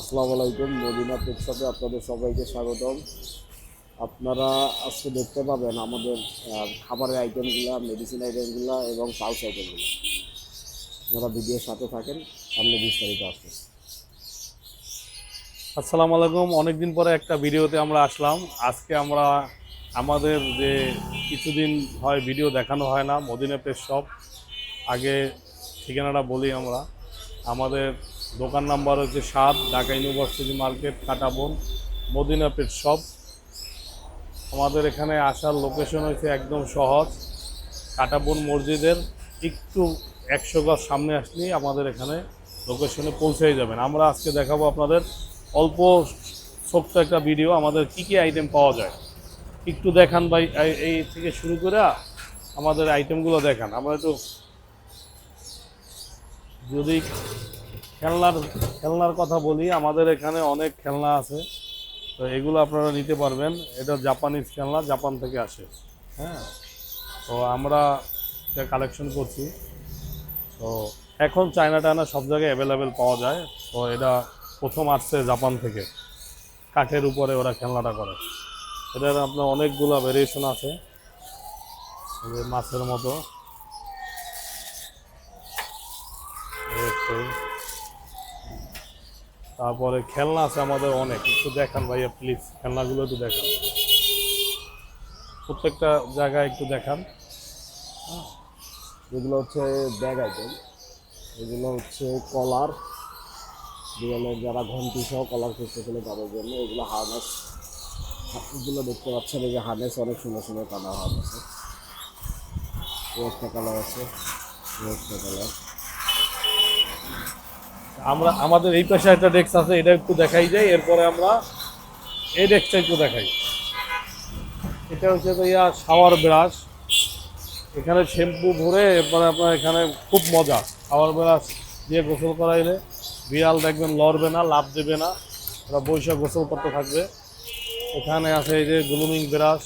আসসালামু আলাইকুম, মদিনা পেটশপে আপনাদের সবাইকে স্বাগতম। আপনারা আজকে দেখতে পাবেন আমাদের খাবারের আইটেমগুলো মেডিসিন আইটেমগুলো এবং পাউচ আইটেমগুলো যারা ভিডিওর সাথে থাকেন, সামনে বিস্তারিত আসবে। আসসালামু আলাইকুম। অনেকদিন পরে একটা ভিডিওতে আমরা আসলাম। আজকে আমরা, আমাদের যে কিছুদিন হয় ভিডিও দেখানো হয় না, মদিনা পেস শপ আগে ঠিকানাটা বলি আমরা। আমাদের দোকান নাম্বার হচ্ছে সাত, Dhaka university market Katabon, Madina pet shop আমাদের এখানে আসার লোকেশন হচ্ছে একদম সহজ, কাটাবন মসজিদের একটু একশো গজ সামনে আসলেই আমাদের এখানে লোকেশনে পৌঁছে যাবেন। আমরা আজকে দেখাবো আপনাদের অল্প ছোট্ট একটা ভিডিও আমাদের কি কি আইটেম পাওয়া যায়। একটু দেখান ভাই, এই থেকে শুরু করে আমাদের আইটেমগুলো দেখান। আমরা একটু যদি খেলনার খেলনার কথা বলি, আমাদের এখানে অনেক খেলনা আছে। তো এগুলো আপনারা নিতে পারবেন। এটা জাপানিজ খেলনা জাপান থেকে আসে। হ্যাঁ? তো আমরা এটা কালেকশন করছি। তো এখন চায়না টায়না সব জায়গায় অ্যাভেলেবেল পাওয়া যায়। তো এটা প্রথম আসছে জাপান থেকে। কাঠের উপরে ওরা খেলনাটা করে। এটার আপনার অনেকগুলো ভেরিয়েশন আছে। মাছের মতো। তারপরে খেলনা আছে আমাদের অনেক, একটু দেখান ভাইয়া প্লিজ খেলনাগুলো একটু দেখান। প্রত্যেকটা জায়গায় একটু দেখান। যেগুলো হচ্ছে ব্যাগ আইটেম এগুলো হচ্ছে কলার যেগুলো যারা ঘন্টি সহ কলার খুঁজতে গেলে তাদের জন্য এগুলো হার্নেস এগুলো দেখতে পাচ্ছেন, এই যে হার্নেস অনেক সুন্দর সুন্দর কালার হার্নেস একটা কালার আছে কালার আমরা আমাদের এই পাশে একটা ডেস্ক আছে, এটা একটু দেখাই যায় এরপরে আমরা এই ডেস্কটা একটু দেখাই। এটা হচ্ছে ভাইয়া শাওয়ার ব্রাশ এখানে শ্যাম্পু ভরে এরপরে আপনার এখানে খুব মজা। শাওয়ার ব্রাশ দিয়ে গোসল করাইলে বিড়াল দেখবেন লড়বে না লাভ দেবে না, ওরা বৈশাখ গোসল করতে থাকবে। এখানে আছে এই যে গ্লুমিং ব্রাশ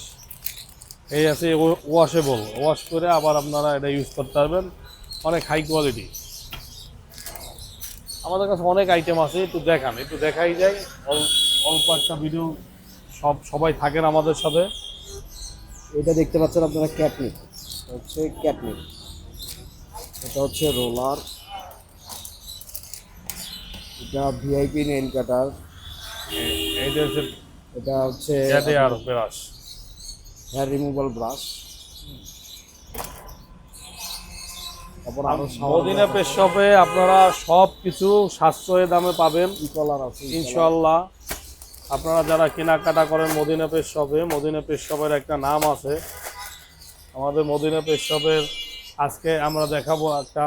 এই আছে ওয়াশেবল। ওয়াশ করে আবার আপনারা এটা ইউজ করতে পারবেন। অনেক হাই কোয়ালিটি আমাদের কাছে অনেক আইটেম আছে একটু দেখান একটু দেখাই যায় অল- অল্প একটা ভিডিও সব সবাই থাকেন আমাদের সাথে। এটা দেখতে পাচ্ছেন আপনারা ক্যাটনিক হচ্ছে ক্যাটনিক এটা হচ্ছে রোলার এটা ভিআইপি নেইল কাটার এইটা হচ্ছে এটা হচ্ছে হেয়ার রিমুভাল ব্রাশ মদিনা পেশ শপে আপনারা সব কিছু সাশ্রয় দামে পাবেন। ইনশাল্লাহ আপনারা যারা কেনাকাটা করেন মদিনা পেশ শপে মদিনা পেশ শপের একটা নাম আছে। আমাদের মদিনা পেশ শপের আজকে আমরা দেখাবো একটা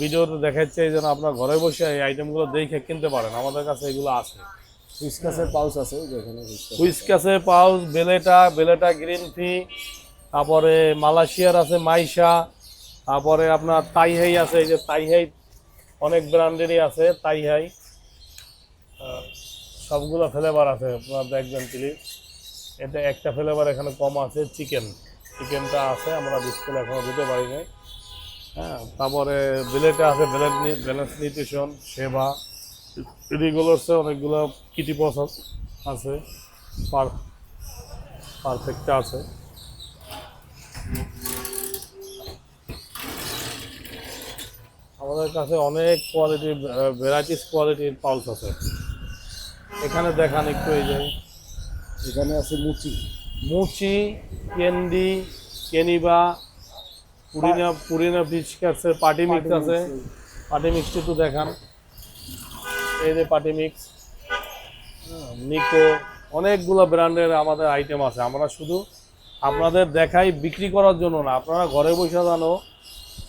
ভিডিওতে দেখাচ্ছে এই যেন আপনার ঘরে বসে এই আইটেমগুলো দেখে কিনতে পারেন। আমাদের কাছে এগুলো আছে। ফিসকাসের পাউচ আছে যেখানে ফিসকাস হুইস্কাসে পাউস বেলেটা বেলেটা গ্রিন টি তারপরে মালয়েশিয়ার আছে মাইশা তারপরে আপনার তাইহাই আছে, এই যে তাইহাই অনেক ব্র্যান্ডেরই আছে, তাইহাই। সবগুলো ফ্লেভার আছে, আপনার দেখবেন প্লিজ এটা একটা ফ্লেভার এখানে কম আছে চিকেন চিকেনটা আছে, আমরা ডিসপ্লে এখনও দিতে পারি নাই। হ্যাঁ তারপরে বেলেটে আছে বেলেট ব্যালেন্স নিউট্রিশন সেবা। রিগুলার্সে অনেকগুলো কিটি পস আছে পার পারফেক্টটা আছে। আমাদের কাছে অনেক কোয়ালিটির ভ্যারাইটিস কোয়ালিটির পাউচ আছে। এখানে দেখান একটু এই যে। এখানে আছে মুচি। মুচি ক্যান্ডি কেনিবা পুরিনা পুরিনা বিস্কাটসের পার্টি মিক্স আছে। পার্টি মিক্সটি একটু দেখান। এই যে পার্টি মিক্স নিকো অনেকগুলো ব্র্যান্ডের আমাদের আইটেম আছে। আমরা শুধু আপনাদের দেখাই বিক্রি করার জন্য না। আপনারা ঘরে বসে জানো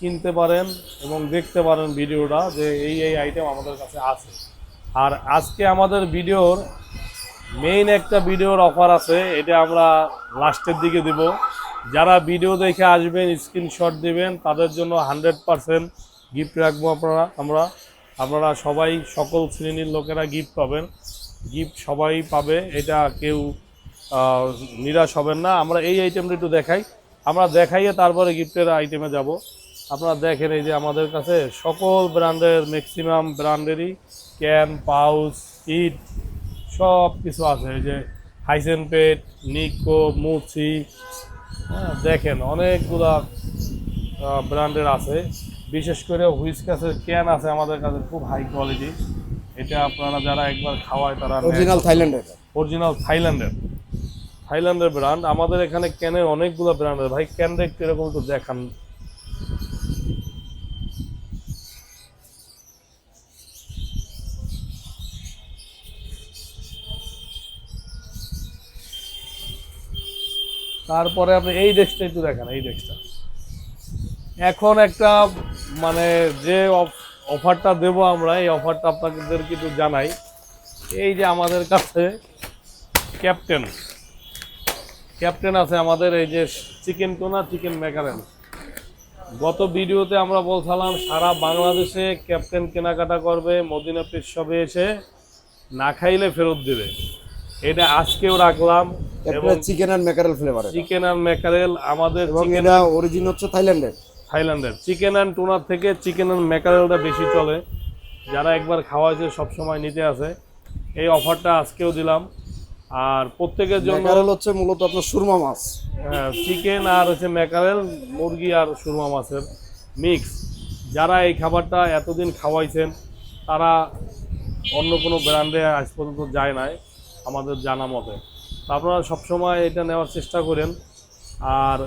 কিনতে পারেন এবং দেখতে পারেন ভিডিওটা যে এই এই আইটেম আমাদের কাছে আছে। আর আজকে আমাদের ভিডিওর মেইন একটা ভিডিওর অফার আছে, এটা আমরা লাস্টের দিকে দেব। যারা ভিডিও দেখে আসবেন স্ক্রিনশট দিবেন, তাদের জন্য হান্ড্রেড পারসেন্ট গিফট রাখব আপনারা, আমরা। আপনারা সবাই, সকল শ্রেণির লোকেরা গিফট পাবেন। গিফট সবাই পাবে, এটা কেউ নিরাশ হবেন না। আমরা এই আইটেমটা একটু দেখাই। আমরা দেখাইয়ে তারপরে গিফটের আইটেমে যাব। আপনারা দেখেন এই যে আমাদের কাছে সকল ব্র্যান্ডের ম্যাক্সিমাম ব্র্যান্ডেরই ক্যান পাউচ ইট সব কিছু আছে। এই যে হাইসেন পেট নিকো মুচি হ্যাঁ দেখেন অনেকগুলা ব্র্যান্ডের আছে। বিশেষ করে হুইসকাসের ক্যান আছে আমাদের কাছে খুব হাই কোয়ালিটি এটা আপনারা যারা একবার খাওয়ায় তারা অরিজিনাল থাইল্যান্ডের অরিজিনাল থাইল্যান্ডের থাইল্যান্ডের ব্র্যান্ড আমাদের এখানে ক্যানের অনেকগুলো ব্র্যান্ডের ভাই ক্যান দেখতে এরকম একটু দেখান। তারপরে আপনি এই ডেস্কটা একটু দেখেন, এই ডেস্কটা। এখন একটা মানে যে অফারটা দেব আমরা, এই অফারটা আপনাদের একটু জানাই। এই যে আমাদের কাছে ক্যাপ্টেন ক্যাপ্টেন আছে আমাদের, এই যে চিকেন কোনা, চিকেন ম্যাকারেল গত ভিডিওতে আমরা বলছিলাম, সারা বাংলাদেশে ক্যাপ্টেন কেনাকাটা করবে, মদিনা পিস শপে এসে না খাইলে ফেরত দেবে। এটা আজকেও রাখলাম এটা চিকেন অ্যান্ড ম্যাকারেল ফ্লেভারের চিকেন আর ম্যাকারেল আমাদের এবং এটা অরিজিন হচ্ছে থাইল্যান্ডের। থাইল্যান্ডের। চিকেন অ্যান্ড টোনার থেকে চিকেন অ্যান্ড ম্যাকারেলটা বেশি চলে। যারা একবার খাওয়াইছে সব সময় নিতে আসে। এই অফারটা আজকেও দিলাম। আর প্রত্যেকের জন্য ম্যাকারেল হচ্ছে মূলত আপনার সুরমা মাছ। হ্যাঁ চিকেন আর হচ্ছে ম্যাকারেল মুরগি আর সুরমা মাছের মিক্স যারা এই খাবারটা এতদিন খাওয়াইছেন তারা অন্য কোনো ব্র্যান্ডে আজ পর্যন্ত যায় নাই। আমাদের জানা মতে। আপনারা সবসময় এটা নেওয়ার চেষ্টা করেন। আর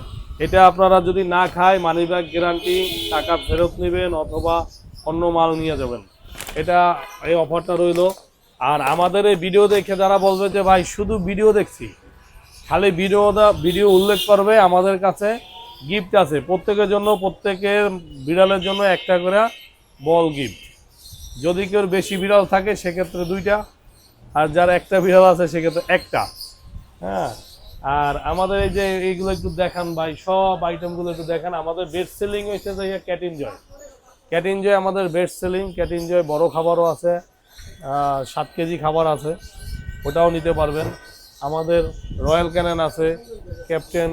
এটা আপনারা যদি না খায় মানি ব্যাগ গ্যারান্টি টাকা ফেরত নেবেন অথবা অন্য মাল নিয়ে যাবেন। এটা এই অফারটা রইল। আর আমাদের এই ভিডিও দেখে যারা বলবে যে, ভাই, শুধু ভিডিও দেখছি। খালি ভিডিও ভিডিও উল্লেখ করবে আমাদের কাছে গিফট আছে। প্রত্যেকের জন্য, প্রত্যেকের বিড়ালের জন্য একটা করে বল গিফট যদি কেউ বেশি বিড়াল থাকে, সেক্ষেত্রে দুইটা। আর যার একটা বিড়াল আছে সেক্ষেত্রে একটা। হ্যাঁ? আর আমাদের এই যে এইগুলো একটু দেখান ভাই, সব আইটেমগুলো একটু দেখান। আমাদের বেস্ট সেলিং হচ্ছে যে ক্যাট এনজয় ক্যাট এনজয় আমাদের বেস্ট সেলিং ক্যাট এনজয় বড় খাবারও আছে সাত কেজি খাবার আছে। ওটাও নিতে পারবেন। আমাদের রয়্যাল ক্যানেন আছে, ক্যাপ্টেন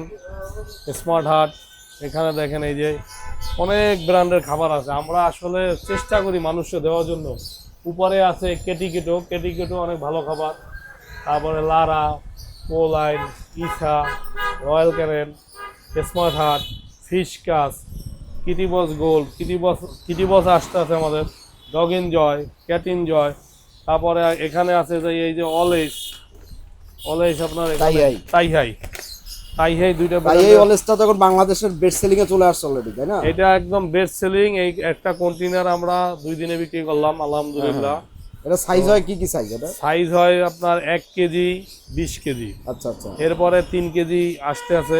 স্মার্ট হার্ট। এখানে দেখেন এই যে অনেক ব্র্যান্ডের খাবার আছে। আমরা আসলে চেষ্টা করি মানুষকে দেওয়ার জন্য। উপরে আছে কেটিকেটো কেটিকেটো অনেক ভালো খাবার। তারপরে লারা পোলাইন ইসা Royal Canin smart heart fish কাস কিটিবস গোল্ড কিটিবস কিটিবস আসতে আছে আমাদের dog in joy cat joy তারপরে এখানে আছে যে এই যে অলেস অলেস আপনার তাই হাই। তাই হাই দুইটা তাই এই এর- তখন বাংলাদেশের বেস্ট সেলিং এ চলে আসছে অলরেডি তাই না? এটা একদম বেস্ট সেলিং এই একটা কন্টেনার আমরা দুই দিনে বিক্রি করলাম আলহামদুলিল্লাহ। এটা সাইজ হয় কি কি সাইজ এটা? সাইজ হয় আপনার এক কেজি বিশ কেজি। আচ্ছা আচ্ছা। এরপরে তিন কেজি আসতে আছে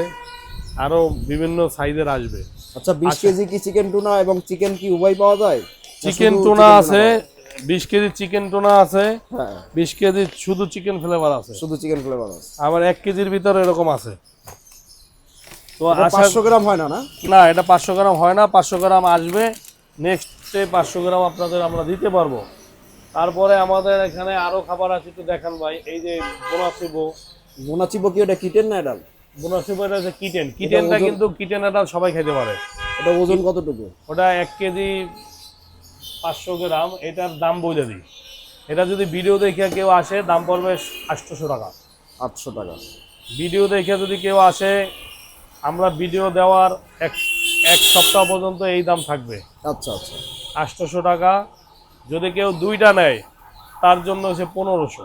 আরও বিভিন্ন সাইজের আসবে। আচ্ছা বিশ কেজি কি চিকেন টুনা এবং চিকেন কি উভয় পাওয়া যায়? চিকেন টোনা আছে পাওয়া যায়? বিশ কেজি চিকেন টোনা আছে হ্যাঁ। বিশ কেজি শুধু চিকেন ফ্লেভার আছে। শুধু চিকেন ফ্লেভার আছে। আবার এক কেজির ভিতরে এরকম আছে। তো পাঁচশো গ্রাম হয় না না? না এটা পাঁচশো গ্রাম হয় না পাঁচশো গ্রাম আসবে। নেক্সটে পাঁচশো গ্রাম আপনাদের আমরা দিতে পারব। তারপরে আমাদের এখানে আরও খাবার আছে একটু দেখান ভাই। এই যে বোনাসিবো। মোনাচিবো কি ওটা কিটেন না এটা বোনাসিবো এটা কিটেন। কিটেনটা কিন্তু কিটেন এটা সবাই খেতে পারে। এটা ওজন কতটুকু? ওটা এক কেজি পাঁচশো গ্রাম। এটার দাম বলে দিই। এটা যদি ভিডিও দেখে কেউ আসে দাম পড়বে আটশোশো টাকা। আটশো টাকা। ভিডিও দেখে যদি কেউ আসে আমরা ভিডিও দেওয়ার এক এক সপ্তাহ পর্যন্ত এই দাম থাকবে। আচ্ছা আচ্ছা। আটশোশো টাকা যদি কেউ দুইটা নেয় তার জন্য হচ্ছে পনেরোশো।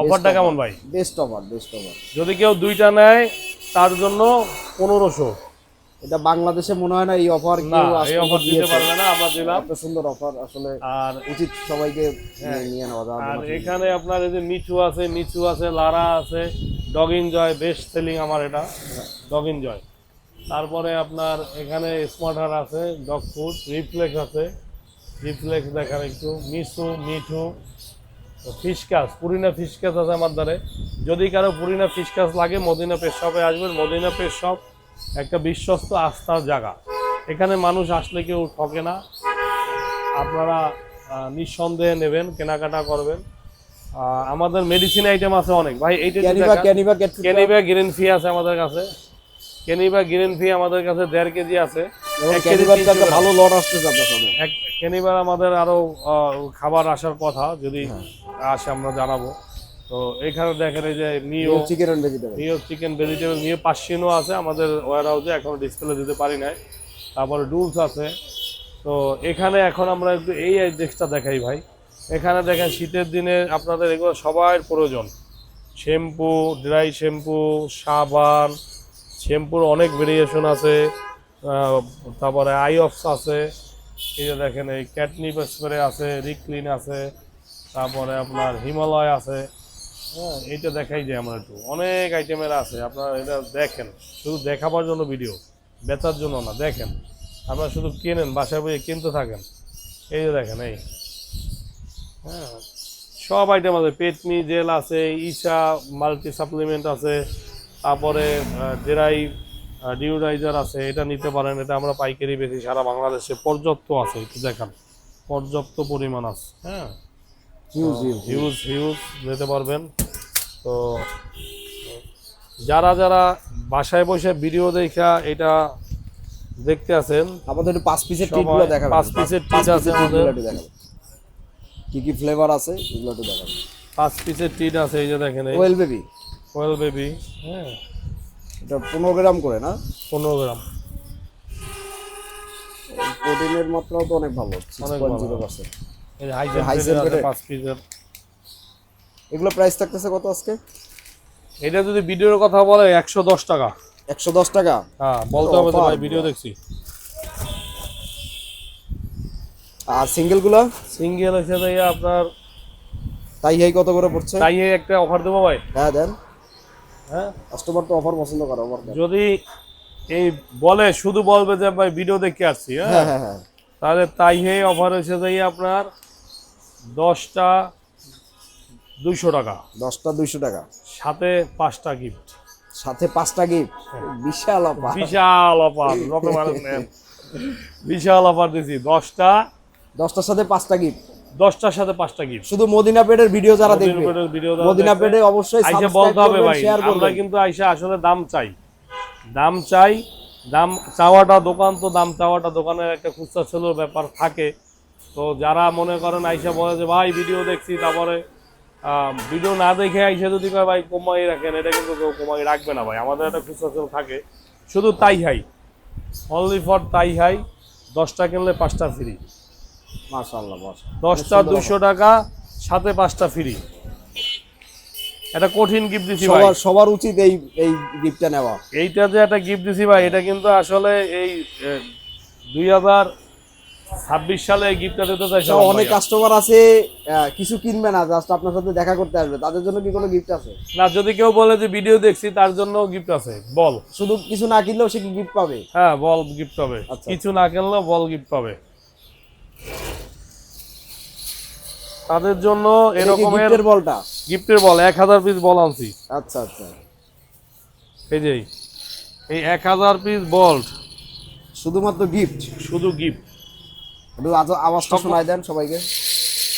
অফারটা কেমন ভাই? বেস্ট অফার বেস্ট অফার যদি কেউ দুইটা নেয় তার জন্য পনেরোশো। এটা বাংলাদেশে মনে হয় না এই অফার কেউ এই অফার দিতে পারবে না আমরা দিলাম। এত সুন্দর অফার আসলে আর উচিত সবাইকে হ্যাঁ। নিয়ে- নিয়ে নেওয়া আর এখানে আপনার এই যে মিঠু আছে মিঠু আছে লারা আছে dog in joy best selling আমার এটা ডগ ইন জয়। তারপরে আপনার এখানে স্মার্ট হার আছে ডগ ফুড রিফ্লেক্স আছে রিফ্লেক্স দেখার একটু মিশু মিঠু ফিশ কাস পুরিনা ফিশ কাস আছে আমার দ্বারে যদি কারও পুরিনা ফিশ কাস লাগে মদিনা পেশ শপে আসবেন মদিনা পেশ শপ একটা বিশ্বস্ত আস্থার জায়গা। এখানে মানুষ আসলে কেউ ঠকে না। আপনারা নিঃসন্দেহে নেবেন কেনাকাটা করবেন। আমাদের মেডিসিন আইটেম আছে অনেক। ভাই এইটা ক্যানিবা গ্রিন ফি আছে আমাদের কাছে। কেনিবা গ্রিন ফি আমাদের কাছে দেড় কেজি আছে। ভালো লট আসতেছে আপনার কেনিবার আমাদের আরও আহ, খাবার আসার কথা। যদি আসে আমরা জানাব। তো এখানে দেখেন এই যে Meo chicken and vegetable Meo chicken vegetable Meo পার্সিয়ানও আছে আমাদের ওয়ার হাউসে এখন ডিসপ্লে দিতে পারি নাই। তারপরে ডুলস আছে। তো এখানে এখন আমরা একটু এই ডেস্কটা দেখাই ভাই। এখানে দেখেন শীতের দিনে আপনাদের এগুলো সবার প্রয়োজন। শ্যাম্পু ড্রাই শ্যাম্পু সাবান শ্যাম্পুর অনেক ভেরিয়েশন আছে। তারপরে আইঅক্স আছে। এই যে দেখেন এই ক্যাটনিপ স্প্রে আছে রিক্লিন আছে। তারপরে আপনার হিমালয় আছে। হ্যাঁ এইটা দেখাই যায় আমরা একটু। অনেক আইটেমের আছে, আপনারা এটা দেখেন। শুধু দেখাবার জন্য ভিডিও বেচার জন্য না, দেখেন। আপনারা শুধু কেনেন, বাসায় বইয়ে কিনতে থাকেন। এই যে দেখেন, এই। হ্যাঁ সব আইটেম আছে। পেটনি জেল আছে ইসা মাল্টি সাপ্লিমেন্ট আছে, তারপরে ডেরাই ডিউরাইজার আছে, এটা নিতে পারেন। এটা আমরা পাইকারি বেশি সারা বাংলাদেশে পর্যাপ্ত আছে, একটু দেখান। পর্যাপ্ত পরিমাণ আছে। হ্যাঁ। হিউজ হিউজ হিউজ হিউজ নিতে পারবেন। তো যারা যারা বাসায় বসে ভিডিও দেখা এটা দেখতে আছেন আমাদের একটু পাঁচ পিসের টিটগুলো দেখাবেন। পাঁচ পিসের টিট আছে আমাদের। কি কি ফ্লেভার আছে এগুলো একটু দেখাবেন। পাঁচ পিসের টিট আছে এই যে দেখেন ওয়েল বেবি কোয়েল বেবি হ্যাঁ। এটা পনেরো গ্রাম করে না? পনেরো গ্রাম। প্রোটিনের মাত্রাও তো অনেক ভালো অনেক ভালো। জিরো পার্সেন্ট হাই হাই এগুলো প্রাইস থাকতেছে কত আজকে? এটা যদি ভিডিওর কথা বলে একশো দশ টাকা। একশো দশ টাকা? হ্যাঁ বলতে হবে তো ভাই ভিডিও দেখছি। আর সিঙ্গেলগুলো সিঙ্গেল আপনার তাই হাই কত করে পড়ছে? তাই একটা অফার দেবো ভাই। হ্যাঁ দেন। হ্যাঁ? কাস্টমার তো অফার পছন্দ করে অফার যদি এই বলে শুধু বলবে যে ভাই ভিডিও দেখে আসছি হ্যাঁ? হ্যাঁ হ্যাঁ হ্যাঁ। তাহলে তাই হে অফার এসে যাই আপনার দশটা দুইশো টাকা। দশটা দুইশো টাকা। সাথে পাঁচটা গিফট সাথে পাঁচটা গিফট বিশাল অফার। বিশাল অফার রকম মানুষ নেন বিশাল অফার দিছি। দশটা দশটার সাথে পাঁচটা গিফট দশটার সাথে পাঁচটা গিফট শুধু মদিনা পেডের ভিডিও যারা দেখবে। মদিনা পেডে অবশ্যই আইসা বলতে হবে ভাই আমরা কিন্তু আইসা আসলে দাম চাই। দাম চাই দাম চাওয়াটা দোকান তো দাম চাওয়াটা দোকানের একটা খুচরা ছেলের ব্যাপার থাকে। তো যারা মনে করেন আইসা বলে যে ভাই ভিডিও দেখছি তারপরে ভিডিও না দেখে আইসা যদি কয় ভাই কমাই রাখেন এটা কিন্তু কেউ কমাই রাখবে না ভাই। আমাদের একটা খুচরা থাকে। শুধু তাই হাই। অনলি ফর তাই হাই। দশটা কিনলে পাঁচটা ফ্রি মাশাআল্লাহ দশটা দুশো টাকা সাথে পাঁচটা ফ্রি এটা কঠিন গিফট দিছি ভাই। সবার সবার উচিত এই এই গিফটটা নেওয়া। এইটা যে একটা গিফট দিছি ভাই এটা কিন্তু আসলে এই দুই হাজার ছাব্বিশ সালে গিফটটা দিতে চাইছে তো অনেক কাস্টমার আছে কিছু কিনবে না জাস্ট আপনার সাথে দেখা করতে আসবে। তাদের জন্য কি কোনো গিফট আছে? না যদি কেউ বলে যে ভিডিও দেখছি তার জন্য গিফট আছে। বল। শুধু কিছু না কিনলেও সে কি গিফট পাবে? হ্যাঁ বল গিফট পাবে। আচ্ছা। কিছু না কিনলেও বল গিফট পাবে। তাদের জন্য এরকমের গিফটের বলটা? গিফটের বল এক হাজার পিস বল আনছি। আচ্ছা আচ্ছা। এই যে এই এক হাজার পিস বল। শুধুমাত্র গিফট শুধু গিফট একটু আওয়াজটা শোনাই দেন সবাইকে।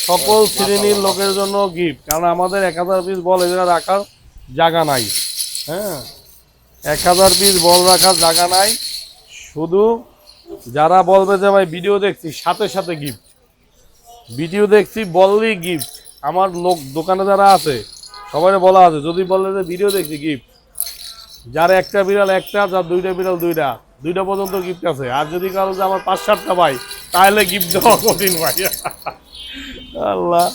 সকল শ্রেণির লোকের জন্য গিফট কারণ আমাদের এক হাজার পিস বল এগুলো রাখার জায়গা নাই। হ্যাঁ? এক হাজার পিস বল রাখার জায়গা নাই। শুধু যারা বলবে যে ভাই ভিডিও দেখছি সাথে সাথে গিফট ভিডিও দেখছি বললেই গিফট আমার লোক দোকানে যারা আছে সবাই বলা আছে যদি বলে যে ভিডিও দেখছি গিফট যার একটা বিড়াল একটা যার দুইটা বিড়াল দুইটা। দুইটা পর্যন্ত গিফট আছে। আর যদি কারও যে আমার পাঁচ সাতটা ভাই তাহলে গিফট দেওয়া কঠিন ভাই। আল্লাহ।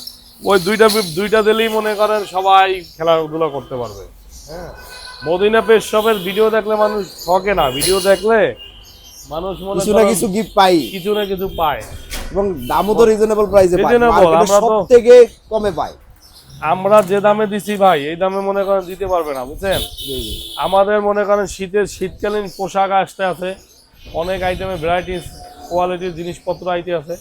ওই দুইটা দুইটা দিলেই মনে করেন সবাই খেলাধুলা করতে পারবে। হ্যাঁ। মদিনা পেশ সবের ভিডিও দেখলে মানুষ ঠকে না। ভিডিও দেখলে মানুষ মনে কিছু না কিছু গিফট পাই। কিছু না কিছু পায়। এবং দামও তো রিজনেবল প্রাইসে Reasonable, মার্কেটে সব থেকে কমে পাই আমরা যে দামে দিছি ভাই এই দামে মনে করেন দিতে পারবে না বুঝছেন? আমাদের মনে করেন শীতের শীতকালীন পোশাক আসতে আছে অনেক আইটেমের ভ্যারাইটিস কোয়ালিটির জিনিসপত্র আইতে আছে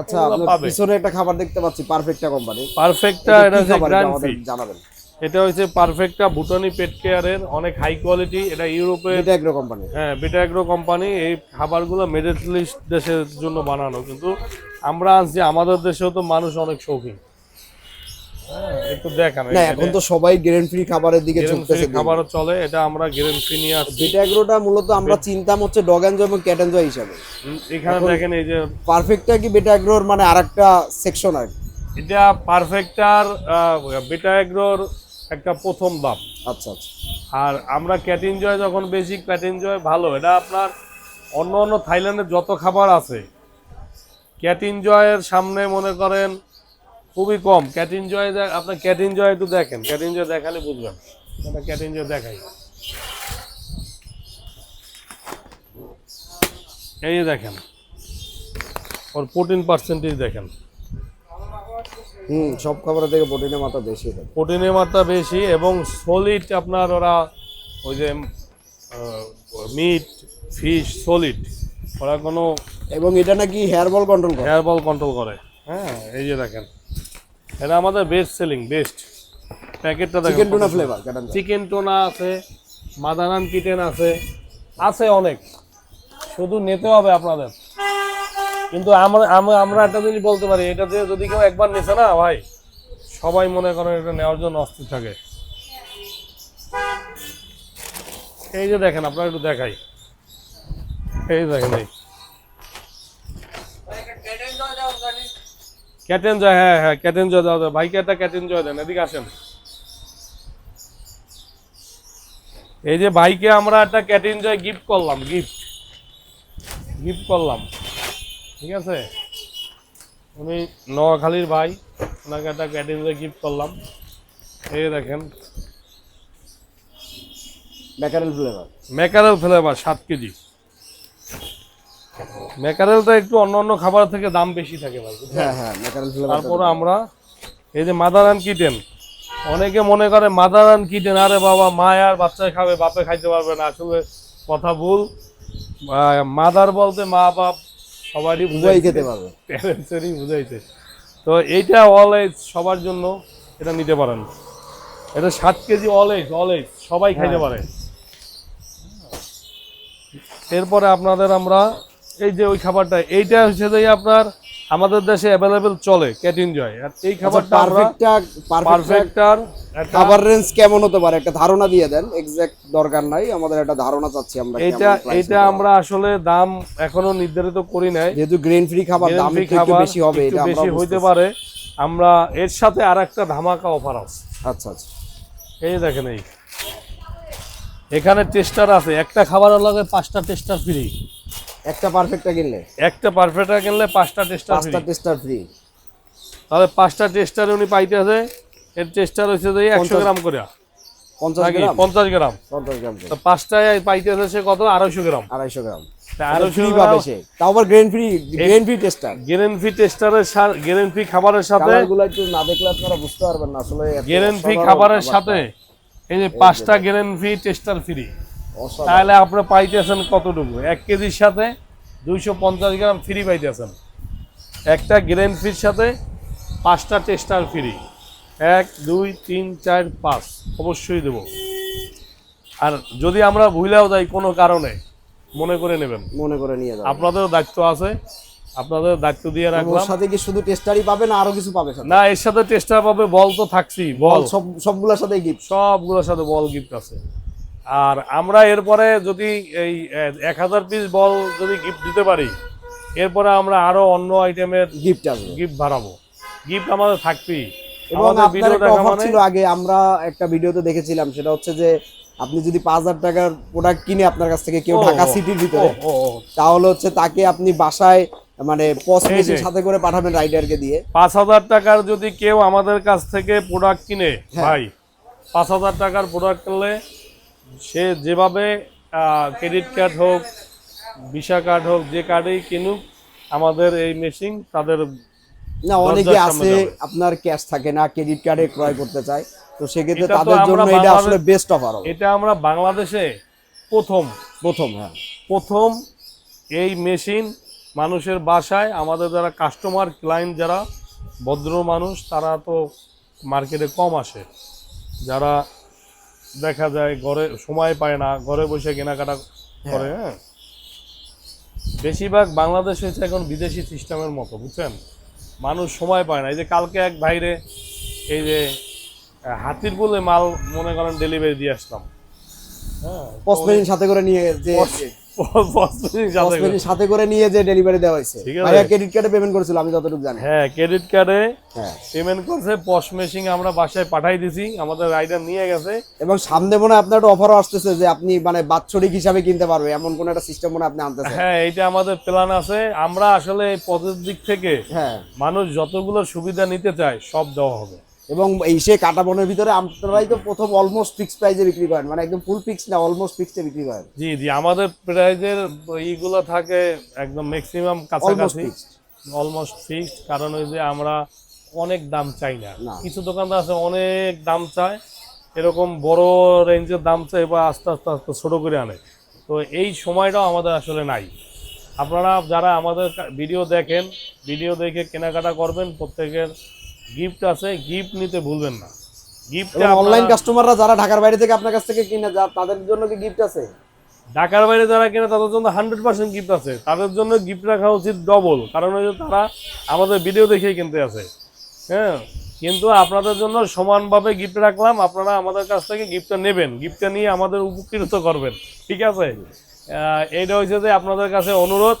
আচ্ছা আপনার পিছনে একটা খাবার দেখতে পাচ্ছি পারফেক্টটা কোম্পানি পারফেক্টটা এটা হচ্ছে গ্র্যান্ড ফিট জানাবেন? এটা হচ্ছে পারফেক্টটা ভুটানি পেট কেয়ারের অনেক হাই কোয়ালিটি এটা ইউরোপে এটা এগ্রো কোম্পানি হ্যাঁ বিটা এগ্রো কোম্পানি এই খাবারগুলো মিডল ইস্ট দেশের জন্য বানানো। কিন্তু আমরা আনছি আমাদের দেশেও তো মানুষ অনেক শৌখিন। একটু দেখান না এখন। তো সবাই গ্রেন ফ্রি খাবারের দিকে ঝুঁকতেছে খাবারও চলে এটা আমরা গ্যারেন্টি নিয়ে আসছি। বিটা এগ্রোটা মূলত আমরা চিন্তাম হচ্ছে ডগ এনজয় এবং হিসাবে। এখানে দেখেন এই যে পারফেক্টটা কি বেটা এগ্রোর মানে আরেকটা সেকশন আর। এটা পারফেক্টার বেটা এগ্রোর একটা প্রথম আচ্ছা আচ্ছা। আর আমরা ক্যাট এনজয় যখন বেশি ভালো। এটা আপনার অন্য অন্য থাইল্যান্ডের যত খাবার আছে ক্যাট এনজয়ের সামনে মনে করেন খুবই কম। ক্যাট এনজয় আপনার ক্যাট এনজয় একটু দেখেন। ক্যাট এনজয় দেখালে বুঝবেন। এটা ক্যাট এনজয় দেখাই। এই দেখেন ওর প্রোটিন পার্সেন্টেজ দেখেন। হুম সব খাবারের থেকে প্রোটিনের মাত্রা বেশি প্রোটিনের মাত্রা বেশি এবং সলিড আপনার ওরা ওই যে মিট ফিশ সলিড ওরা কোনো এবং এটা নাকি হেয়ার বল কন্ট্রোল করে। হেয়ার বল কন্ট্রোল করে। হ্যাঁ এই যে দেখেন। এটা আমাদের বেস্ট সেলিং বেস্ট প্যাকেটটা চিকেন দেখেন টুনা ফ্লেভার চিকেন টোনা আছে মাদানান কিটেন আছে আছে অনেক। শুধু নিতে হবে আপনাদের। কিন্তু আমরা আমরা আমরা একটা জিনিস বলতে পারি এটা দিয়ে যদি কেউ একবার নিছে না ভাই সবাই মনে করেন এটা নেওয়ার জন্য অস্থির থাকে। এই যে দেখেন আপনারা একটু দেখাই। এই দেখেন এই। ক্যাটেন জয় হ্যাঁ হ্যাঁ ক্যাটেন জয় দাও দাও। ভাইকে একটা ক্যাটেন জয় দেন এদিকে আসেন। এই যে ভাইকে আমরা একটা ক্যাটেন জয় গিফট করলাম গিফট গিফট করলাম ঠিক আছে? উনি নোয়াখালীর ভাই ওনাকে একটা ক্যাটেন জয় গিফট করলাম। এই দেখেন। ম্যাকারেল ফ্লেভার ম্যাকারেল ফ্লেভার সাত কেজি। ম্যাকারেলটা একটু অন্য অন্য খাবার থেকে দাম বেশি থাকে ভাই হ্যাঁ হ্যাঁ ম্যাকারেল তারপরে আমরা এই যে মাদার অ্যান্ড কিটেন অনেকে মনে করে মাদার অ্যান্ড কিটেন আরে বাবা মা আর বাচ্চা খাবে বাপে খাইতে পারবে না আসলে কথা ভুল। মাদার বলতে মা বাপ সবারই বুঝাইছে। খেতে পারবে। প্যারেন্টসেরই বুঝাইছে। তো এইটা অল এজ সবার জন্য এটা নিতে পারেন। এটা সাত KG all age all age সবাই খাইতে পারে। এরপরে আপনাদের আমরা এই যে ওই খাবারটা এইটা হচ্ছে যে আপনার আমাদের দেশে অ্যাভেলেবেল চলে ক্যাটিন জয়। আর এই খাবারটা পারফেক্টটা পারফেক্ট পারফেক্টার খাবার রেঞ্জ কেমন হতে পারে? একটা ধারণা দিয়ে দেন এক্সাক্ট দরকার নাই আমাদের একটা ধারণা চাচ্ছি আমরা এইটা হতে আমরা আসলে দাম এখনও নির্ধারিত করি নাই। যেহেতু গ্রেন ফ্রি খাবার দাম একটু বেশি হবে এটা আমরা বেশি হইতে পারে। আমরা এর সাথে আর একটা ধামাকা অফার আছে। আচ্ছা আচ্ছা। এই দেখেন এই। এখানে টেস্টার আছে একটা খাবারের লগে পাঁচটা টেস্টার ফ্রি একটা পারফেক্টটা কিনলে? একটা পারফেক্টার কিনলে পাঁচটা টেস্টার ফ্রি পাঁচটা টেস্টার ফ্রি তাহলে পাঁচটা টেস্টার উনি পাইতে আছে এর টেস্টার হচ্ছে যে একশো পঞ্চাশ গ্রাম করে পঞ্চাশ গ্রাম? পঞ্চাশ গ্রাম। পঞ্চাশ গ্রাম। তো পাঁচটায় পাইতে আছে সে কত? আড়াইশো গ্রাম। আড়াইশো গ্রাম। ফ্রি ফ্রি ফ্রি খাবারের সাথে গুলো একটু না দেখলে আপনারা বুঝতে পারবেন না আসলে এত গেরেন খাবারের সাথে এই যে পাঁচটা গেরেন ফি টেস্টার ফ্রি। তাহলে আপনি পাইতেছেন কতটুকু? এক কেজির সাথে দুইশো পঞ্চাশ গ্রাম ফ্রি পাইতেছেন। একটা গ্রেন ফির সাথে পাঁচটা টেস্টার ফ্রি এক দুই তিন চার পাঁচ। অবশ্যই দেব। আর যদি আমরা ভুলেও যাই কোনো কারণে মনে করে নেবেন। মনে করে নিয়ে যাবেন। আপনাদেরও দায়িত্ব আছে। আপনাদের দায়িত্ব দিয়ে রাখলাম। সাথে কি শুধু টেস্টারই পাবে না আরও কিছু পাবে না এর সাথে টেস্টার পাবে বল তো থাকছি বল। সব সবগুলোর সাথে গিফট সবগুলোর সাথে বল গিফট আছে। আর আমরা এরপরে যদি এই এক হাজার পিস বল যদি গিফট দিতে পারি এরপরে আমরা আরও অন্য আইটেমের গিফট আসবে গিফট বাড়াবো গিফট আমাদের থাকবেই। এবং আমাদের আপনার একটা অফার মানে ছিল আগে আমরা একটা ভিডিওতে দেখেছিলাম সেটা হচ্ছে যে আপনি যদি পাঁচ হাজার টাকার প্রোডাক্ট কিনে আপনার কাছ থেকে কেউ ঢাকা সিটির ভিতরে। তাহলে হচ্ছে তাকে আপনি বাসায় মানে পস মেশিন সাথে করে পাঠাবেন রাইডারকে দিয়ে। পাঁচ হাজার টাকার যদি কেউ আমাদের কাছ থেকে প্রোডাক্ট কিনে হ্যাঁ। ভাই পাঁচ হাজার টাকার প্রোডাক্ট কিনলে সে যেভাবে ক্রেডিট কার্ড হোক ভিসা কার্ড হোক যে কার্ডেই কিনুক আমাদের এই মেশিন তাদের না অনেকে আছে আপনার ক্যাশ থাকে না ক্রেডিট কার্ডে ক্রয় করতে চায়। তো সেক্ষেত্রে তাদের জন্য এটা আসলে বেস্ট অফার এটা আমরা বাংলাদেশে প্রথম প্রথম হ্যাঁ। প্রথম এই মেশিন মানুষের বাসায় আমাদের যারা কাস্টমার ক্লায়েন্ট যারা ভদ্র মানুষ তারা তো মার্কেটে কম আসে। যারা দেখা যায় ঘরে সময় পায় না ঘরে বসে কেনাকাটা করে হ্যাঁ। বেশিরভাগ বাংলাদেশ হয়েছে এখন বিদেশি সিস্টেমের মতো বুঝছেন? মানুষ সময় পায় না। এই যে কালকে এক ভাইরে এই যে হাতির বলে মাল মনে করেন ডেলিভারি দিয়ে আসলাম। হ্যাঁ সাথে করে নিয়ে যে সাথে করে। নিয়ে যে ডেলিভারি দেওয়া হয়েছে। ভাইয়া ক্রেডিট কার্ডে পেমেন্ট করেছিল আমি যতটুকু জানি। হ্যাঁ ক্রেডিট কার্ডে পেমেন্ট করছে পশ মেশিং আমরা বাসায় পাঠাই দিছি আমাদের রাইডার নিয়ে গেছে। এবং সামনে মনে হয় আপনার একটা অফারও আসতেছে যে আপনি মানে বাৎসরিক হিসাবে কিনতে পারবে এমন কোন একটা সিস্টেম মনে আপনি আনতেছেন। হ্যাঁ এইটা আমাদের প্ল্যান আছে। আমরা আসলে পদের দিক থেকে হ্যাঁ। মানুষ যতগুলো সুবিধা নিতে চায় সব দেওয়া হবে। এবং এই সে কাটা বনের ভিতরে আপনারাই তো প্রথম অলমোস্ট ফিক্স প্রাইসে বিক্রি করেন। মানে একদম ফুল ফিক্স না অলমোস্ট ফিক্সে বিক্রি করেন। জি জি আমাদের প্রাইজের ইগুলো থাকে একদম ম্যাক্সিমাম কাছাকাছি। অলমোস্ট ফিক্সড কারণ ওই যে আমরা অনেক দাম চাই না। না। কিছু দোকানদার আছে অনেক দাম চায় এরকম বড় রেঞ্জের দাম চায় বা আস্তে আস্তে আস্তে ছোট করে আনে। তো এই সময়টাও আমাদের আসলে নাই। আপনারা যারা আমাদের ভিডিও দেখেন ভিডিও দেখে কেনাকাটা করবেন প্রত্যেকের গিফট আছে গিফট নিতে ভুলবেন না। গিফট অনলাইন কাস্টমাররা যারা ঢাকার বাইরে থেকে আপনার কাছ থেকে কিনে যা তাদের জন্য কি গিফট আছে? ঢাকার বাইরে যারা কেনে তাদের জন্য হান্ড্রেড পার্সেন্ট গিফট আছে। তাদের জন্য গিফট রাখা উচিত ডবল কারণ ওই যে তারা আমাদের ভিডিও দেখেই কিনতে আছে। হ্যাঁ? কিন্তু আপনাদের জন্য সমানভাবে গিফট রাখলাম। আপনারা আমাদের কাছ থেকে গিফটটা নেবেন। গিফটটা নিয়ে আমাদের উপকৃত করবেন। ঠিক আছে? এইটা হচ্ছে যে আপনাদের কাছে অনুরোধ।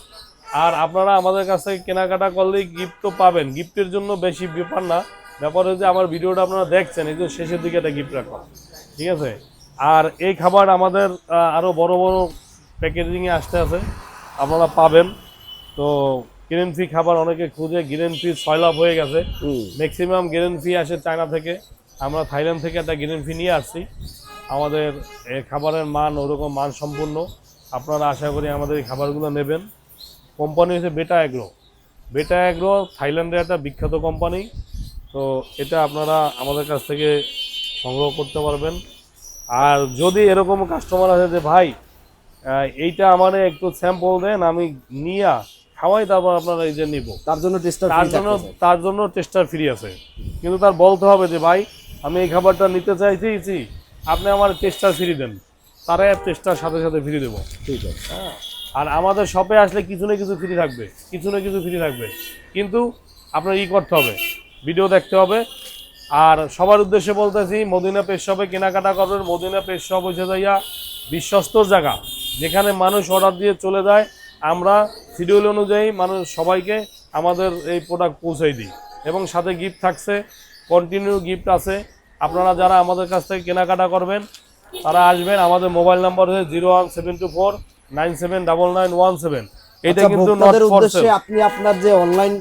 আর আপনারা আমাদের কাছ থেকে কেনাকাটা করলেই গিফট তো পাবেন। গিফটের জন্য বেশি ব্যাপার না। ব্যাপার হচ্ছে আমার ভিডিওটা আপনারা দেখছেন এই যে শেষের দিকে একটা গিফট রাখা ঠিক আছে? আর এই খাবার আমাদের আরও বড় বড় প্যাকেজিংয়ে আসতে আছে। আপনারা পাবেন। তো গ্রিন ফি খাবার অনেকে খুঁজে গ্রিন ফি সয়লাভ হয়ে গেছে। ম্যাক্সিমাম গ্রিন ফি আসে চায়না থেকে। আমরা থাইল্যান্ড থেকে একটা গ্রিন ফি নিয়ে আসছি। আমাদের এই খাবারের মান ওরকম মান সম্পূর্ণ আপনারা আশা করি আমাদের এই খাবারগুলো নেবেন। কোম্পানি হচ্ছে বেটা অ্যাগ্রো বেটা অ্যাগ্রো থাইল্যান্ডের একটা বিখ্যাত কোম্পানি তো এটা আপনারা আমাদের কাছ থেকে সংগ্রহ করতে পারবেন। আর যদি এরকম কাস্টমার আছে যে ভাই এইটা আমারে একটু স্যাম্পল দেন আমি নিয়া খাওয়াই তারপর আপনারা এই যে নিব। তার জন্য টেস্টার তার জন্য তার জন্য টেস্টার ফ্রি আছে। কিন্তু তার বলতে হবে যে ভাই আমি এই খাবারটা নিতে চাইছি আপনি আমার টেস্টার ফ্রি দেন। তারা টেস্টার সাথে সাথে ফ্রি দেবো। ঠিক আছে। হ্যাঁ। আর আমাদের শপে আসলে কিছু না কিছু ফ্রি থাকবে, কিছু না কিছু ফ্রি থাকবে। কিন্তু আপনার ই করতে হবে ভিডিও দেখতে হবে। আর সবার উদ্দেশ্যে বলতেছি, মদিনা পেশ শপে কেনাকাটা করবেন। মদিনা পেশ শপ হচ্ছে যাইয়া বিশ্বস্ত জায়গা, যেখানে মানুষ অর্ডার দিয়ে চলে যায়। আমরা শিডিউল অনুযায়ী মানুষ সবাইকে আমাদের এই প্রোডাক্ট পৌঁছাই দিই। এবং সাথে গিফট থাকছে কন্টিনিউ গিফট আছে। আপনারা যারা আমাদের কাছ থেকে কেনাকাটা করবেন, তারা আসবেন। আমাদের মোবাইল নাম্বার হচ্ছে zero one seven two four nine seven double nine one seven. এটা আচ্ছা, কিন্তু নট উদ্দেশ্যে আপনি আপনার যে অনলাইন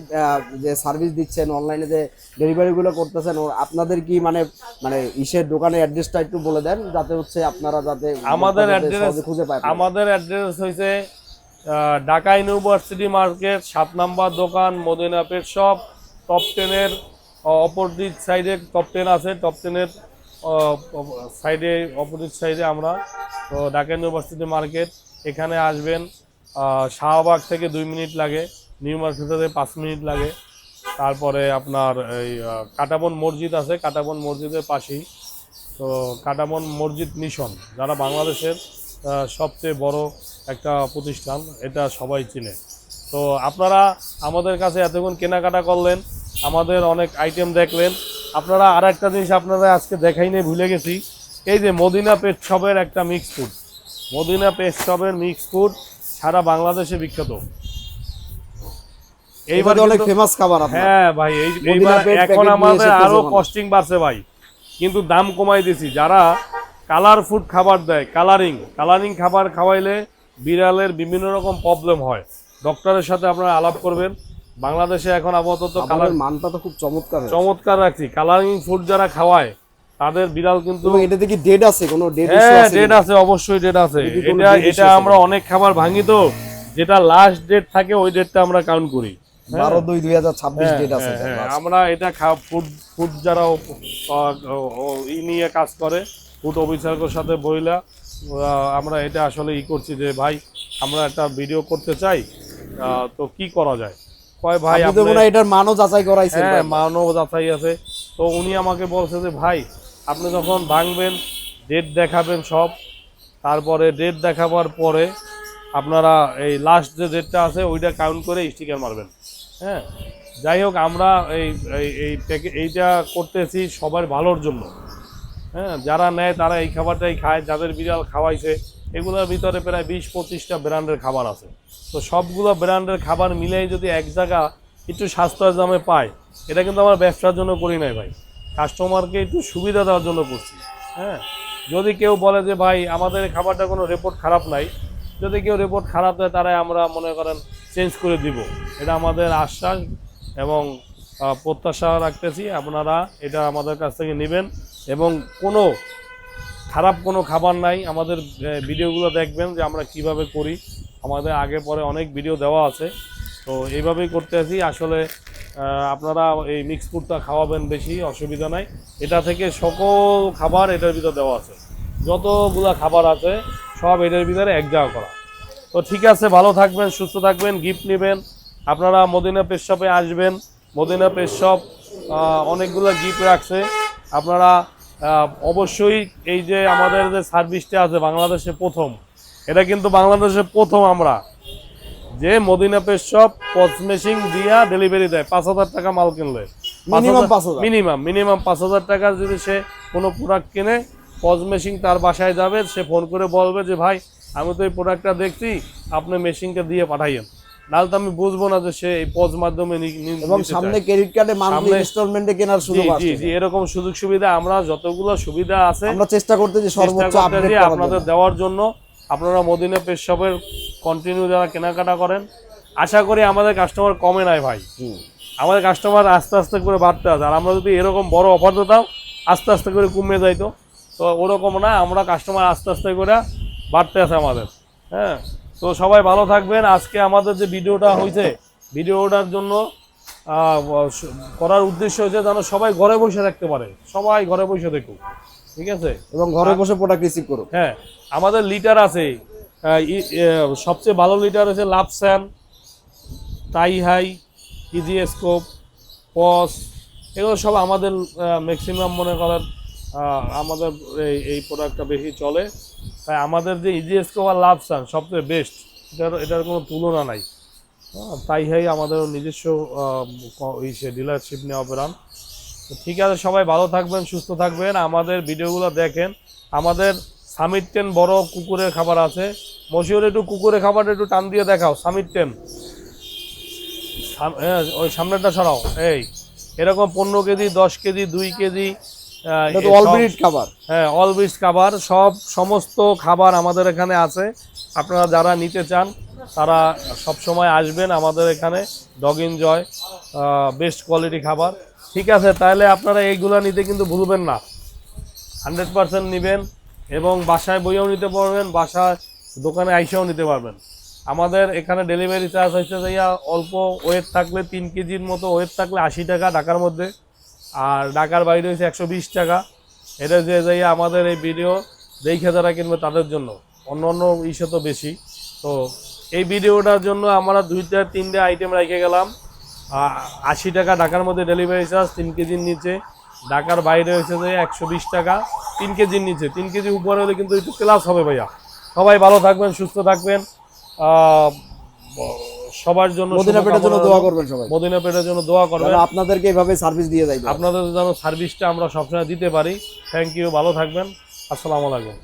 যে সার্ভিস দিচ্ছেন অনলাইনে যে ডেলিভারি গুলো করতেছেন আপনাদের কি মানে মানে ইসের দোকানের অ্যাড্রেসটা একটু বলে দেন যাতে হচ্ছে আপনারা যাতে আমাদের অ্যাড্রেস খুঁজে পায় আমাদের অ্যাড্রেস আহ, ঢাকা ইউনিভার্সিটি মার্কেট সাত নাম্বার দোকান মদিনা পেট শপ টপ টেনের অপোজিট সাইডে টপ টেন আছে টপ টেনের সাইডে অপোজিট সাইডে আমরা তো ঢাকা ইউনিভার্সিটি মার্কেট এখানে আসবেন শাহবাগ থেকে দুই মিনিট লাগে, নিউ মার্কেট থেকে পাঁচ মিনিট লাগে। তারপরে আপনার এই কাটাবন মসজিদ আছে, কাটাবন মসজিদের পাশেই। তো কাটামন মসজিদ মিশন, যারা বাংলাদেশের সবচেয়ে বড় একটা প্রতিষ্ঠান, এটা সবাই চিনে। তো আপনারা আমাদের কাছে এতক্ষণ কেনাকাটা করলেন, আমাদের অনেক আইটেম দেখলেন। আপনারা আর একটা জিনিস আপনারা আজকে দেখাই নিয়ে ভুলে গেছি। এই যে মদিনা পেট শপের একটা মিক্স ফুড মদিনা শপের মিক্স ফুড সারা বাংলাদেশে বিখ্যাত। এইবার অনেক ফেমাস খাবার হ্যাঁ ভাই এইবার এখন আমাদের আরও কস্টিং বাড়ছে ভাই। কিন্তু দাম কমাই দিছি। যারা কালার ফুড খাবার দেয় কালারিং কালারিং খাবার খাওয়াইলে বিড়ালের বিভিন্ন রকম প্রবলেম হয়। ডক্টরের সাথে আপনারা আলাপ করবেন। বাংলাদেশে এখন আপাতত কালার মানটা তো খুব চমৎকার চমৎকার রাখছি। কালারিং ফুড যারা খাওয়ায় তাদের বিড়াল কিন্তু এটাতে কি ডেট আছে কোনো ডেট হ্যাঁ ডেট আছে অবশ্যই ডেট আছে। এটি এটা এটা আমরা অনেক খাবার ভাঙি তো যেটা লাস্ট ডেট থাকে ওই ডেটটা আমরা কাউন্ট করি। বারো দুই দুই হাজার ছাব্বিশ হ্যাঁ, ডেট আছে হ্যাঁ, এটা, হ্যাঁ। আমরা এটা ফুড ফুড যারা ই নিয়ে কাজ করে ফুড অফিসারের সাথে বইলা আমরা এটা আসলে ই করছি যে ভাই আমরা একটা ভিডিও করতে চাই তো কি করা যায়? কয় ভাই আপনি তো মনে হয় এটার মানও যাচাই করাইছেন হ্যাঁ। মানব যাচাই আছে। তো উনি আমাকে বলছে যে ভাই আপনি যখন ভাঙবেন ডেট দেখাবেন সব, তারপরে ডেট দেখাবার পরে আপনারা এই লাস্ট যে ডেটটা আছে, ওইটা কাউন্ট করে স্টিকার মারবেন। হ্যাঁ? যাই হোক, আমরা এই, এই- এইটা করতেছি সবার ভালোর জন্য। হ্যাঁ? যারা নেয়, তারা এই খাবারটাই খায়, যাদের বিড়াল খাওয়াইছে, এগুলোর ভিতরে প্রায় বিশ পঁচিশটা ব্র্যান্ডের খাবার আছে। তো সবগুলো ব্র্যান্ডের খাবার মিলেই যদি এক জায়গা একটু স্বাস্থ্যের দামে পায়, এটা কিন্তু আমরা ব্যবসার জন্য করি নাই ভাই। কাস্টমারকে একটু সুবিধা দেওয়ার জন্য করছি। হ্যাঁ? যদি কেউ বলে যে, ভাই, আমাদের খাবারটা কোনো রিপোর্ট খারাপ নাই। যদি কেউ রিপোর্ট খারাপ দেয়, তারাই আমরা মনে করেন চেঞ্জ করে দিব। এটা আমাদের আশ্বাস এবং প্রত্যাশা রাখতেছি। আপনারা এটা আমাদের কাছ থেকে নেবেন এবং কোনো খারাপ কোনো খাবার নাই। আমাদের ভিডিওগুলো দেখবেন যে আমরা কীভাবে করি। আমাদের আগে পরে অনেক ভিডিও দেওয়া আছে। তো এইভাবেই করতে আছি আসলে আপনারা এই মিক্স ফুডটা খাওয়াবেন বেশি, অসুবিধা নাই। এটা থেকে সকল খাবার এটার ভিতরে দেওয়া আছে। যতগুলা খাবার আছে, সব এটার ভিতরে এক জায়গা করা। তো ঠিক আছে, ভালো থাকবেন, সুস্থ থাকবেন গিফট নেবেন। আপনারা মদিনা পেশ শপে আসবেন। মদিনা পেশ শপ অনেকগুলো গিফট রাখছে। আপনারা অবশ্যই এই যে আমাদের যে সার্ভিসটা আছে, বাংলাদেশে প্রথম। এটা কিন্তু বাংলাদেশে প্রথম আমরা। যে Madina pet shop POS machine দিয়া ডেলিভারি দেয় পাঁচ হাজার টাকা মাল কিনলে। মিনিমাম মিনিমাম পাঁচ হাজার। টাকা যদি সে কোনো প্রোডাক্ট কিনে পজ মেশিন তার বাসায় যাবে সে ফোন করে বলবে যে ভাই আমি তো এই প্রোডাক্টটা দেখছি আপনি মেশিনকে দিয়ে পাঠাইয়েন। নাহলে তো আমি বুঝব না যে সে এই পজ মাধ্যমে এবং সামনে ক্রেডিট কার্ডে মান্থলি ইনস্টলমেন্টে কেনার সুযোগ আছে জি এরকম সুযোগ সুবিধা আমরা যতগুলো সুবিধা আছে আমরা চেষ্টা করতেছি সর্বোচ্চ আপনাদের দেওয়ার জন্য। আপনারা মদিনা শপের কন্টিনিউ যারা কেনাকাটা করেন আশা করি আমাদের কাস্টমার কমে নাই ভাই। হুম। আমাদের কাস্টমার আস্তে আস্তে করে বাড়তে আছে। আর আমরা যদি এরকম বড় অফার দিতাম আস্তে আস্তে করে কমে যাইতো তো। ওরকম না আমরা কাস্টমার আস্তে আস্তে করে বাড়তে আছে আমাদের। হ্যাঁ? তো সবাই ভালো থাকবেন। আজকে আমাদের যে ভিডিওটা হয়েছে ভিডিওটার জন্য করার উদ্দেশ্য হচ্ছে যেন সবাই ঘরে বসে থাকতে পারে। সবাই ঘরে বসে দেখুক। ঠিক আছে? এবং ঘরে বসে প্রোডাক্ট রিসিভ করো হ্যাঁ আমাদের লিটার আছে সবচেয়ে ভালো লিটার হচ্ছে লাভস্যান টাই হাই ইজি স্কোপ পস এগুলো সব আমাদের ম্যাক্সিমাম মনে করেন আমাদের এই এই প্রোডাক্টটা বেশি চলে। তাই আমাদের যে ইজি স্কোপ আর লাভসান সবচেয়ে বেস্ট এটার এটার কোনো তুলনা নাই। হ্যাঁ, তাই হাই আমাদের নিজস্ব ইসে ডিলারশিপ নেওয়া বেরান তো ঠিক আছে সবাই ভালো থাকবেন সুস্থ থাকবেন। আমাদের ভিডিওগুলো দেখেন। আমাদের সামিট টেন বড় কুকুরের খাবার আছে। মশিউর একটু কুকুরের খাবারটা একটু টান দিয়ে দেখাও সামিট টেন। হ্যাঁ ওই সামনেটা সরাও এই। এরকম পনেরো কেজি দশ কেজি দুই কেজি খাবার। হ্যাঁ অল ব্রিজ খাবার সব সমস্ত খাবার আমাদের এখানে আছে। আপনারা যারা নিতে চান তারা সব সময় আসবেন আমাদের এখানে। ডগ এনজয় বেস্ট কোয়ালিটি খাবার। ঠিক আছে, তাহলে আপনারা এইগুলো নিতে কিন্তু ভুলবেন না। হান্ড্রেড পার্সেন্ট নেবেন এবং বাসায় বইয়েও নিতে পারবেন বাসায় দোকানে আইসেও নিতে পারবেন। আমাদের এখানে ডেলিভারি চার্জ হচ্ছে যাইয়া অল্প ওয়েট থাকলে তিন কেজির মতো ওয়েট থাকলে আশি টাকা ঢাকার মধ্যে। আর ঢাকার বাইরে হচ্ছে একশো বিশ টাকা। এটা যে যাইয়া আমাদের এই ভিডিও দেখে যারা কিনবে তাদের জন্য। অন্য অন্য ইসে তো বেশি। তো এই ভিডিওটার জন্য আমরা দুইটা, তিনটে আইটেম রেখে গেলাম। আশি টাকা ঢাকার মধ্যে ডেলিভারি চার্জ তিন কেজির নিচে। ঢাকার বাইরে হচ্ছে যে একশো বিশ টাকা। তিন কেজির নিচে। তিন কেজি উপরে হলে কিন্তু একটু ক্লাস হবে ভাইয়া। সবাই ভালো থাকবেন সুস্থ থাকবেন। সবার জন্য মদিনা পেটের জন্য দোয়া করবেন সবাই। মদিনা পেটের জন্য দোয়া করবেন। আপনাদেরকে এইভাবে সার্ভিস দিয়ে যাই আপনাদের যেন সার্ভিসটা আমরা সবসময় দিতে পারি। থ্যাংক ইউ ভালো থাকবেন। আসসালামু আলাইকুম।